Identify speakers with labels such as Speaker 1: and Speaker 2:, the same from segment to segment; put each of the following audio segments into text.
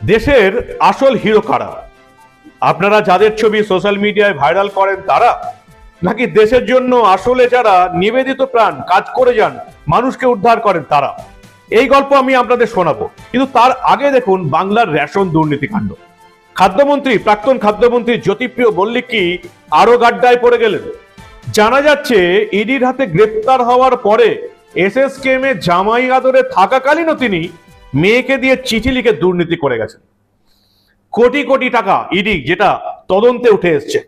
Speaker 1: দেশের আসল হিরো কারা? আপনারা যাদের ছবি সোশ্যাল মিডিয়ায় ভাইরাল করেন তারা? নাকি দেশের জন্য আসলে যারা নিবেদিত প্রাণ কাজ করে যান, মানুষকে উদ্ধার করেন তারা? এই গল্প আমি আপনাদের শোনাবো। কিন্তু তার আগে দেখুন বাংলার রেশন দুর্নীতি কাণ্ড। খাদ্যমন্ত্রী, প্রাক্তন খাদ্যমন্ত্রী জ্যোতিপ্রিয় মল্লিক কি, আরও গাড্ডায় পড়ে গেলেন? জানা যাচ্ছে, ইডির হাতে গ্রেপ্তার হওয়ার পরে এসএসকেএম এ জামাই আদরে থাকাকালীনও তিনি মেয়েকে দিয়ে চিঠি লিখে দুর্নীতি করে গেছেন। কোটি কোটি টাকা ইডি যেটা তদন্তে উঠে এসছে।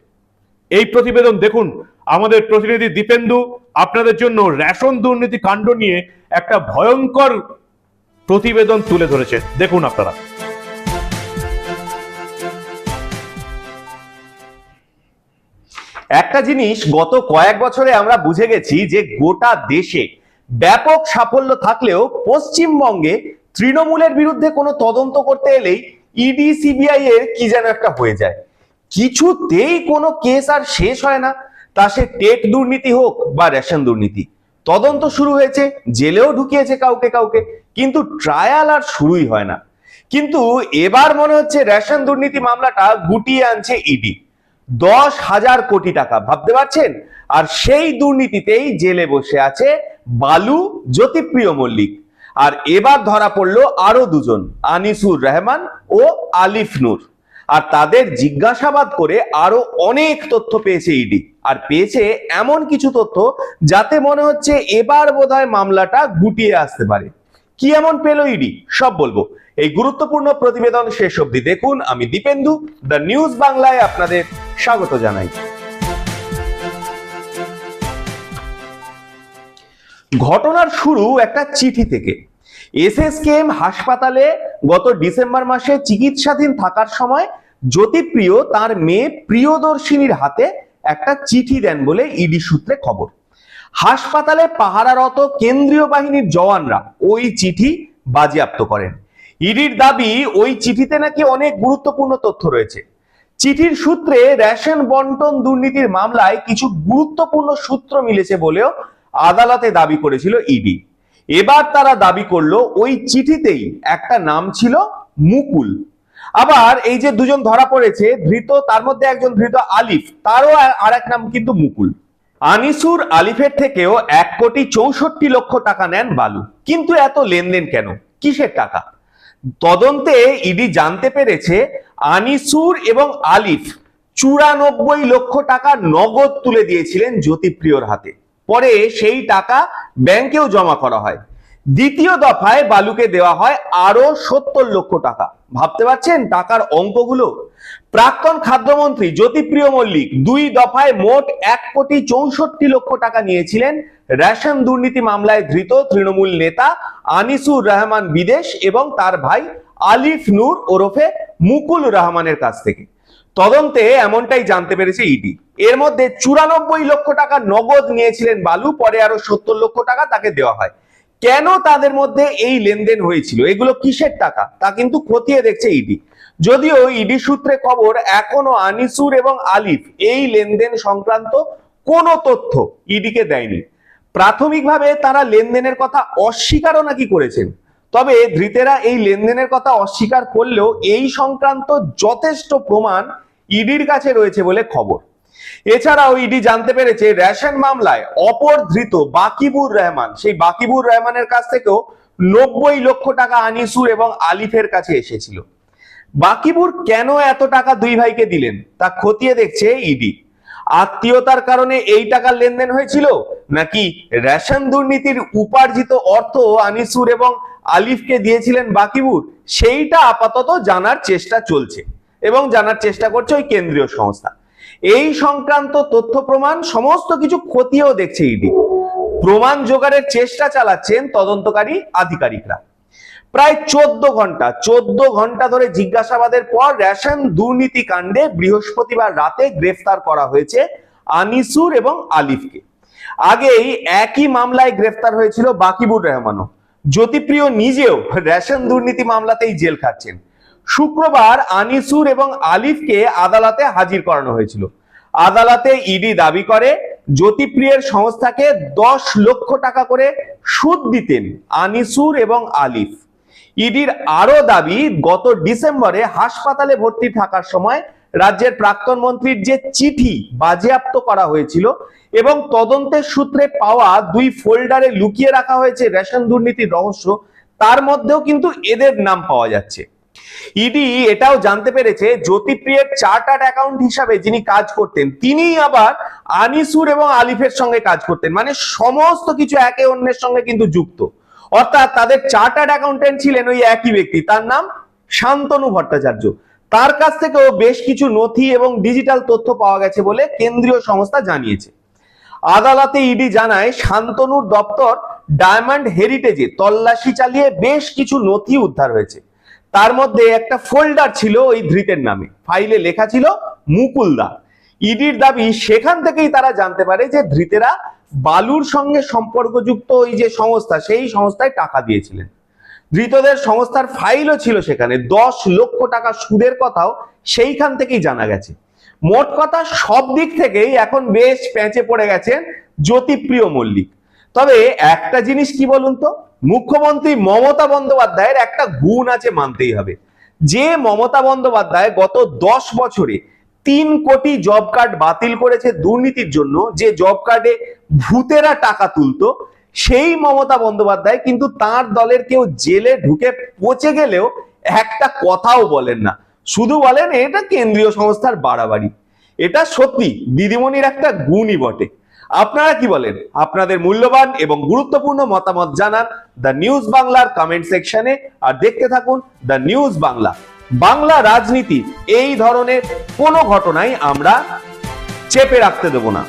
Speaker 1: এই প্রতিবেদন দেখুন, আমাদের প্রতিনিধি দীপেন্দু আপনাদের জন্য রেশন দুর্নীতি কাণ্ড নিয়ে একটা ভয়ঙ্কর প্রতিবেদন তুলে ধরেছে। দেখুন আপনারা।
Speaker 2: একটা জিনিস গত কয়েক বছরে আমরা বুঝে গেছি যে গোটা দেশে ব্যাপক সাফল্য থাকলেও পশ্চিমবঙ্গে তৃণমূলের বিরুদ্ধে কোনো তদন্ত করতে এলেই ইডি সিবিআই এর কি যেন একটা হয়ে যায়। কিছুতেই কোনো কেস আর শেষ হয় না। তা সে টেট দুর্নীতি হোক বা রেশন দুর্নীতি। তদন্ত শুরু হয়েছে, জেলেও ঢুকিয়েছে কাউকে কাউকে, কিন্তু ট্রায়াল আর শুরুই হয় না। কিন্তু এবার মনে হচ্ছে রেশন দুর্নীতি মামলাটা গুটিয়ে আনছে ইডি দশ হাজার কোটি টাকা, ভাবতে পারছেন? আর সেই দুর্নীতিতেই জেলে বসে আছে বালু জ্যোতিপ্রিয় মল্লিক। আর এবার ধরা পড়ল আরও দুজন, আনিসুর রহমান ও আলিফ নূর। আর তাদের জিজ্ঞাসাবাদ করে আরও অনেক তথ্য পেয়েছে ইডি। আর পেয়েছে এমন কিছু তথ্য যাতে মনে হচ্ছে এবার বোধহয় মামলাটা গুটিয়ে আসতে পারে। কি এমন পেল ইডি? সব বলব। এই গুরুত্বপূর্ণ প্রতিবেদন শেষ অবধি দেখুন। আমি দীপেন্দু, দ্য নিউজ বাংলায় আপনাদের স্বাগত জানাই। ঘটনার শুরু একটা চিঠি থেকে। এসএসকেএম হাসপাতালে গত ডিসেম্বর মাসে চিকিৎসাধীন থাকার সময় জ্যোতিপ্রিয় তার মেয়ে প্রিয়দর্শিনীর হাতে একটা চিঠি দেন বলে ইডি সূত্রে খবর। হাসপাতালে পাহারারত কেন্দ্রীয় বাহিনীর জওয়ানরা ওই চিঠি বাজেয়াপ্ত করেন। ইডির দাবি, ওই চিঠিতে নাকি অনেক গুরুত্বপূর্ণ তথ্য রয়েছে। চিঠির সূত্রে রেশন বন্টন দুর্নীতির মামলায় কিছু গুরুত্বপূর্ণ সূত্র মিলেছে বলেও আদালতে দাবি করেছিল ইডি। এবার তারা দাবি করল ওই চিঠিতেই একটা নাম ছিল মুকুল। আবার এই যে দুজন ধরা পড়েছে, ধৃত, তার মধ্যে একজন ধৃত আলিফ, তারও আর এক নাম কিন্তু মুকুল। আনিসুর আলিফের থেকেও এক কোটি চৌষট্টি লক্ষ টাকা নেন বালু। কিন্তু এত লেনদেন কেন? কিসের টাকা? তদন্তে ইডি জানতে পেরেছে আনিসুর এবং আলিফ চুরানব্বই লক্ষ টাকা নগদ তুলে দিয়েছিলেন জ্যোতিপ্রিয়র হাতে। পরে সেই টাকা ব্যাংকেও জমা করা হয়। দ্বিতীয় দফায় বালুকে দেওয়া হয় আরও সত্তর লক্ষ টাকা। ভাবতে পারছেন টাকার অঙ্কগুলো? প্রাক্তন খাদ্যমন্ত্রী জ্যোতিপ্রিয় মল্লিক দুই দফায় মোট এক কোটি চৌষট্টি লক্ষ টাকা নিয়েছিলেন। রেশন দুর্নীতি মামলায় ধৃত তৃণমূল নেতা আনিসুর রহমান বিদেশ এবং তার ভাই আলিফ নূর ওরফে মুকুল রহমানের কাছ থেকে। তদন্তে এমনটাই জানতে পেরেছে ইডি। এর মধ্যে চুরানব্বই লক্ষ টাকা নগদ নিয়েছিলেন বালু, পরে আরও সত্তর লক্ষ টাকা তাকে দেওয়া হয়। কেন তাদের মধ্যে এই লেনদেন হয়েছিল? এগুলো কিসের টাকা? তা কিন্তু খতিয়ে দেখছে ইডি। যদিও ইডি সূত্রে খবর, এখনও আনিসুর এবং আলিফ এই লেনদেন সংক্রান্ত কোনো তথ্য ইডিকে দেয়নি। প্রাথমিকভাবে তারা লেনদেনের কথা অস্বীকারও নাকি করেছেন। তবে ধৃতেরা এই লেনদেনের কথা অস্বীকার করলেও এই সংক্রান্ত যথেষ্ট প্রমাণ ইডির কাছে রয়েছে বলে খবর। এছাড়াও ইডি জানতে পেরেছে, রেশন মামলায় অপর ধৃত বাকিবুর রহমান। সেই বাকিবুর রহমানের কাছ থেকেও নব্বই লক্ষ টাকা আনিসুর এবং আলিফের কাছে এসেছিল। বাকিবুর কেন এত টাকা দুই ভাইকে দিলেন, তা খতিয়ে দেখছে ইডি আত্মীয়তার কারণে এই টাকার লেনদেন হয়েছিল, নাকি রেশন দুর্নীতির উপার্জিত অর্থ আনিসুর এবং আলিফকে দিয়েছিলেন বাকিবুর, সেইটা আপাতত জানার চেষ্টা চলছে এবং জানার চেষ্টা করছে ওই কেন্দ্রীয় সংস্থা। এই সংক্রান্ত তথ্য প্রমাণ, সমস্ত কিছু খতিয়েও দেখছে ইডি। প্রমাণ জোগাড়ের চেষ্টা চালাচ্ছেন তদন্তকারী আধিকারিকরা। প্রায় চোদ্দ ঘণ্টা চোদ্দ ঘণ্টা ধরে জিজ্ঞাসাবাদের পর রেশন দুর্নীতি কাণ্ডে বৃহস্পতিবার রাতে গ্রেফতার করা হয়েছে আনিসুর এবং আলিফকে। আগেই একই মামলায় গ্রেফতার হয়েছিল বাকিবুর রহমানও। জ্যোতিপ্রিয় নিজেও রেশন দুর্নীতি মামলাতেই জেল খাচ্ছেন। শুক্রবার আনিসুর এবং আলিফকে আদালতে হাজির করানো হয়েছিল। আদালতে ইডি দাবি করে, জ্যোতিপ্রিয়ের সংস্থাকে দশ লক্ষ টাকা করে সুদ দিতেন আনিসুর এবং আলিফ। ইডির আরও দাবি, গত ডিসেম্বরে হাসপাতালে ভর্তি থাকার সময় রাজ্যের প্রাক্তন মন্ত্রীর যে চিঠি বাজেয়াপ্ত করা হয়েছিল এবং তদন্তের সূত্রে পাওয়া দুই ফোল্ডারে লুকিয়ে রাখা হয়েছে রেশন দুর্নীতির রহস্য, তার মধ্যেও কিন্তু এদের নাম পাওয়া যাচ্ছে। ইডি এটাও জানতে পেরেছে, জ্যোতিপ্রিয়ের চার্টার্ড অ্যাকাউন্ট হিসাবে যিনি কাজ করতেন তিনি আবার আনিসুর এবং আলিফের সঙ্গে কাজ করতেন। মানে সমস্ত কিছু একে অন্যের সঙ্গে কিন্তু যুক্ত। অর্থাৎ তাদের চার্টার্ড অ্যাকাউন্টেন্ট ছিলেন ওই একই ব্যক্তি, তার নাম শান্তনু ভট্টাচার্য। তার কাছ থেকেও বেশ কিছু নথি এবং ডিজিটাল তথ্য পাওয়া গেছে বলে কেন্দ্রীয় সংস্থা জানিয়েছে। আদালতে ইডি জানায়, শান্তনুর দপ্তর ডায়মন্ড হেরিটেজে তল্লাশি চালিয়ে বেশ কিছু নথি উদ্ধার হয়েছে। তার মধ্যে একটা ফোল্ডার ছিল ওই ধৃতের নামে। ফাইলে লেখা ছিল মুকুলদা ইডির দাবি সেখান থেকেই তারা জানতে পারে যে ধৃতেরা বালুর সঙ্গে সম্পর্কযুক্ত ওই যে সংস্থা, সেই সংস্থায় টাকা দিয়েছিলেন। ধৃতদের সংস্থার ফাইলও ছিল সেখানে। দশ লক্ষ টাকা সুদের কথাও সেইখান থেকেই জানা গেছে। মোট কথা সব দিক থেকেই এখন বেশ প্যাঁচে পড়ে গেছেন জ্যোতিপ্রিয় মল্লিক। তবে একটা জিনিস কি বলুন তো? মুখ্যমন্ত্রী মমতা বন্দ্যোপাধ্যায়ের একটা গুণ আছে মানতেই হবে। যে মমতা বন্দ্যোপাধ্যায় গত দশ বছরে তিন কোটি জব কার্ড বাতিল করেছে দুর্নীতির জন্য, যে জব কার্ডে ভূতেরা টাকা তুলতো, সেই মমতা বন্দ্যোপাধ্যায় কিন্তু তার দলের কেউ জেলে ঢুকে পচে গেলেও একটা কথাও বলেন না। শুধু বলেন এটা কেন্দ্রীয় সংস্থার বাড়াবাড়ি। এটা সত্যি, দিদিমণির একটা গুণই বটে। আপনারা কি বলেন? আপনাদের মূল্যবান এবং গুরুত্বপূর্ণ মতামত জানান দ্য নিউজ বাংলার কমেন্ট সেকশনে আর দেখতে থাকুন দ্য নিউজ বাংলা। বাংলা রাজনীতি এই ধরনের কোনো ঘটনাই আমরা চেপে রাখতে দেব না।